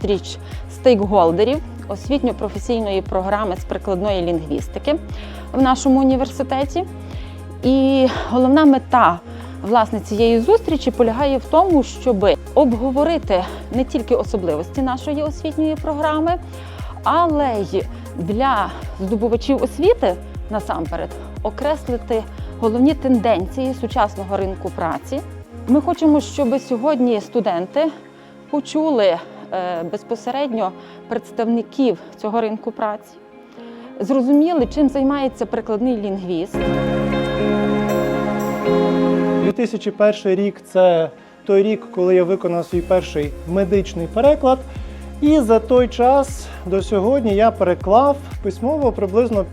зустріч стейкголдерів освітньо-професійної програми з прикладної лінгвістики в нашому університеті. І головна мета власне цієї зустрічі полягає в тому, щоб обговорити не тільки особливості нашої освітньої програми, але й для здобувачів освіти насамперед окреслити головні тенденції сучасного ринку праці. Ми хочемо, щоб сьогодні студенти почули безпосередньо представників цього ринку праці, зрозуміли, чим займається прикладний лінгвіст. 2001 рік це той рік, коли я виконав свій перший медичний переклад. І за той час до сьогодні я переклав письмово приблизно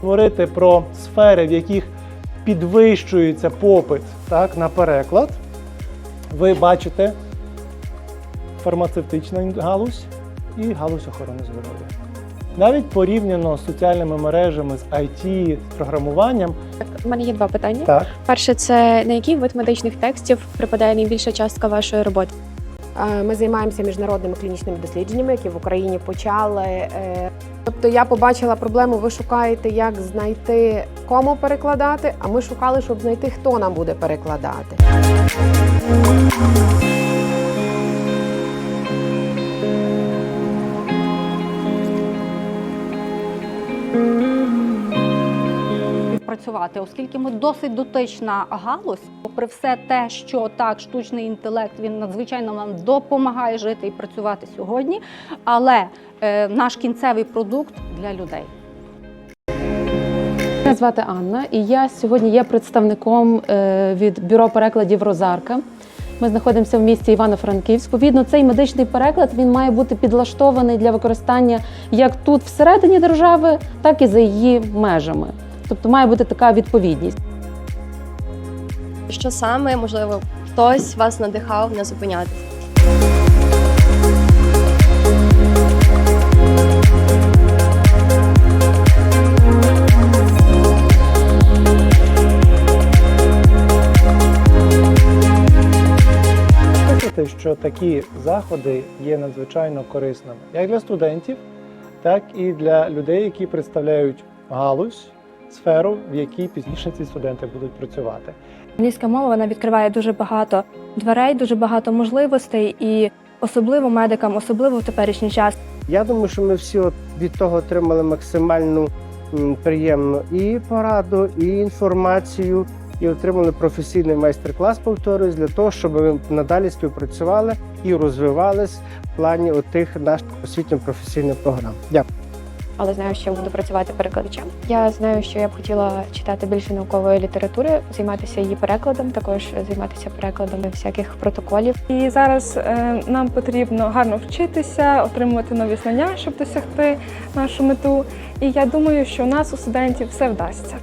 говорити про сфери, в яких підвищується попит так, на переклад. Ви бачите фармацевтична галузь і галузь охорони здоров'я. Навіть порівняно з соціальними мережами, з IT, з програмуванням, У мене є два питання. так, Перше, це на який вид медичних текстів припадає найбільша частка вашої роботи? Е, Ми займаємося міжнародними клінічними дослідженнями, які в Україні почали. Е, Тобто я побачила проблему, ви шукаєте, як знайти кому перекладати, а ми шукали, щоб знайти, хто нам буде перекладати. Відпрацювати, оскільки ми досить дотична галузь, попри все те, що так, штучний інтелект він надзвичайно нам допомагає жити і працювати сьогодні, але е, наш кінцевий продукт для людей. Мене звати Анна, і я сьогодні є представником е, від бюро перекладів Розарка. Ми знаходимося в місті Івано-Франківськ. Відповідно, цей медичний переклад він має бути підлаштований для використання як тут всередині держави, так і за її межами. Тобто має бути така відповідність. Що саме, можливо, хтось вас надихав не зупинятися? Що такі заходи є надзвичайно корисними як для студентів, так і для людей, які представляють галузь, сферу, в якій пізніше ці студенти будуть працювати. Англійська мова вона відкриває дуже багато дверей, дуже багато можливостей, і особливо медикам, особливо в теперішній час. Я думаю, що ми всі от від того отримали максимальну приємну і пораду, і інформацію, і отримали професійний майстер-клас, повторюсь, для того, щоб ми надалі співпрацювали і розвивались в плані отих наших освітньо-професійних програм. Дякую. Але знаю, що буду працювати перекладачем. Я знаю, що я б хотіла читати більше наукової літератури, займатися її перекладом, також займатися перекладом всяких протоколів. І зараз е, нам потрібно гарно вчитися, отримувати нові знання, щоб досягти нашу мету. І я думаю, що у нас у студентів все вдасться.